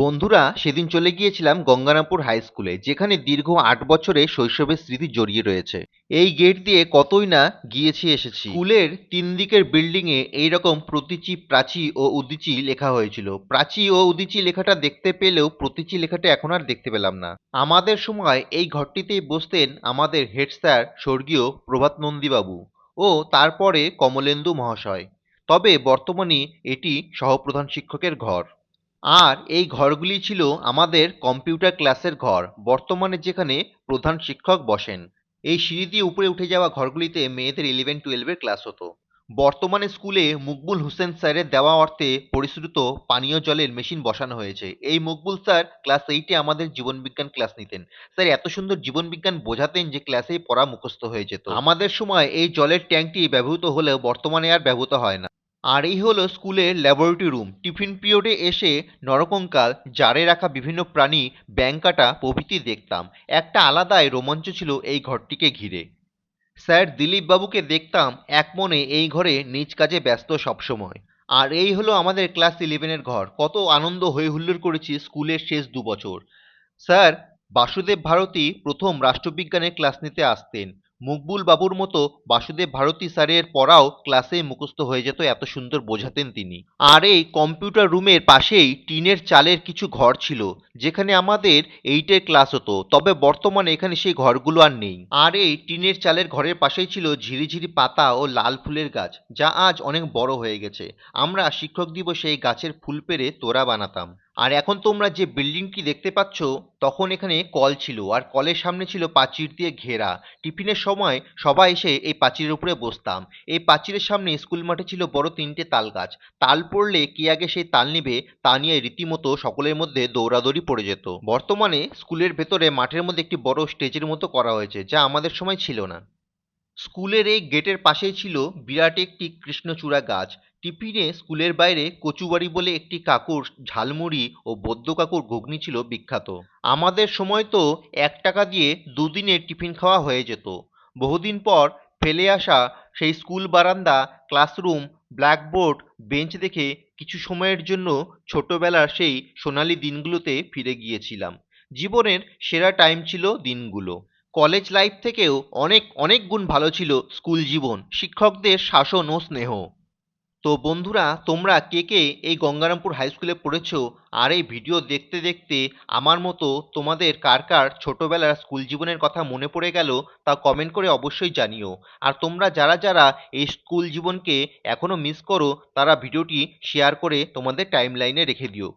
বন্ধুরা, সেদিন চলে গিয়েছিলাম গঙ্গারামপুর হাই স্কুলে যেখানে দীর্ঘ আট বছরে শৈশবের স্মৃতি জড়িয়ে রয়েছে। এই গেট দিয়ে কতই না গিয়েছি এসেছি। স্কুলের তিন দিকের বিল্ডিং এ এইরকম প্রতীচি, প্রাচী ও উদিচি লেখা হয়েছিল। প্রাচী ও উদিচি লেখাটা দেখতে পেলেও প্রতীচি লেখাটা এখন আর দেখতে পেলাম না। আমাদের সময় এই ঘরটিতেই বসতেন আমাদের হেড স্যার স্বর্গীয় প্রভাত নন্দীবাবু ও তারপরে কমলেন্দু মহাশয়। তবে বর্তমানে এটি সহপ্রধান শিক্ষকের ঘর। আর এই ঘরগুলি ছিল আমাদের কম্পিউটার ক্লাসের ঘর, বর্তমানে যেখানে প্রধান শিক্ষক বসেন। এই সিঁড়ি দিয়ে উপরে উঠে যাওয়া ঘরগুলিতে মেয়েদের ইলেভেন টুয়েলভের ক্লাস হতো। বর্তমানে স্কুলে মুকবুল হোসেন স্যারের দেওয়া অর্থে পরিশ্রুত পানীয় জলের মেশিন বসানো হয়েছে। এই মুকবুল স্যার ক্লাস এইটে আমাদের জীবনবিজ্ঞান ক্লাস নিতেন। স্যার, এত সুন্দর জীবনবিজ্ঞান বোঝাতেন যে ক্লাসেই পড়া মুখস্থ হয়ে যেত। আমাদের সময় এই জলের ট্যাঙ্কটি ব্যবহৃত হলেও বর্তমানে আর ব্যবহৃত হয় না। আর এই হলো স্কুলের ল্যাবরেটরি রুম টিফিন পিরিয়ডে এসে নরকঙ্কাল জারে রাখা বিভিন্ন প্রাণী ব্যাঙ কাটা প্রভৃতি দেখতাম। একটা আলাদাই রোমাঞ্চ ছিল এই ঘরটিকে ঘিরে। স্যার দিলীপ বাবুকে দেখতাম এক মনে এই ঘরে নিজ কাজে ব্যস্ত সবসময়। আর এই হলো আমাদের ক্লাস ইলেভেনের ঘর। কত আনন্দ হই হুল্লোড় করেছি স্কুলের শেষ দু বছর স্যার, বাসুদেব ভারতী প্রথম রাষ্ট্রবিজ্ঞানের ক্লাস নিতে আসতেন। মকবুল বাবুর মতো বাসুদেব ভারতী স্যারের পড়াও ক্লাসে মুখস্থ হয়ে যেত এত সুন্দর বোঝাতেন তিনি। আর এই কম্পিউটার রুমের পাশেই টিনের চালের কিছু ঘর ছিল, যেখানে আমাদের এইটের ক্লাস হতো, তবে বর্তমানে এখানে সেই ঘরগুলো আর নেই। আর এই টিনের চালের ঘরের পাশেই ছিল ঝিরিঝিরি পাতা ও লাল ফুলের গাছ, যা আজ অনেক বড় হয়ে গেছে। আমরা শিক্ষক দিবসে এই গাছের ফুল পেরে তোড়া বানাতাম। আর এখন তোমরা যে বিল্ডিংটি দেখতে পাচ্ছ, তখন এখানে কল ছিল আর কলের সামনে ছিল প্রাচীর দিয়ে ঘেরা। টিফিনের সময় সবাই এসে এই প্রাচীরের উপরে বসতাম। এই প্রাচীরের সামনে স্কুল মাঠে ছিল বড় তিনটে তাল গাছ। তাল পড়লে কে আগে সেই তাল নিবে, তা নিয়ে রীতিমতো সকলের মধ্যে দৌড়াদৌড়ি পড়ে যেত। বর্তমানে স্কুলের ভেতরে মাঠের মধ্যে একটি বড় স্টেজের মতো করা হয়েছে, যা আমাদের সময় ছিল না। স্কুলের এই গেটের পাশেই ছিল বিরাট একটি কৃষ্ণচূড়া গাছ। টিফিনে স্কুলের বাইরে কচুবাড়ি বলে একটি কাকুর ঝালমুড়ি ও বদ্য কাকুর ঘুগনি ছিল বিখ্যাত। আমাদের সময় তো এক টাকা দিয়ে দুদিনে টিফিন খাওয়া হয়ে যেত। বহুদিন পর ফেলে আসা সেই স্কুল বারান্দা, ক্লাসরুম, ব্ল্যাকবোর্ড, বেঞ্চ দেখে কিছু সময়ের জন্য ছোটবেলার সেই সোনালি দিনগুলোতে ফিরে গিয়েছিলাম। জীবনের সেরা টাইম ছিল দিনগুলো। কলেজ লাইফ থেকেও অনেক অনেক গুণ ভালো ছিল স্কুল জীবন, শিক্ষকদের শাসন ও স্নেহ। তো বন্ধুরা, তোমরা কে কে এই গঙ্গারামপুর হাই স্কুলে পড়েছো আর এই ভিডিও দেখতে দেখতে আমার মতো তোমাদের কার কার ছোটবেলার স্কুল জীবনের কথা মনে পড়ে গেল তা কমেন্ট করে অবশ্যই জানিও। আর তোমরা যারা যারা এই স্কুল জীবনকে এখনও মিস করো, তারা ভিডিওটি শেয়ার করে তোমাদের টাইম লাইনে রেখে দিও।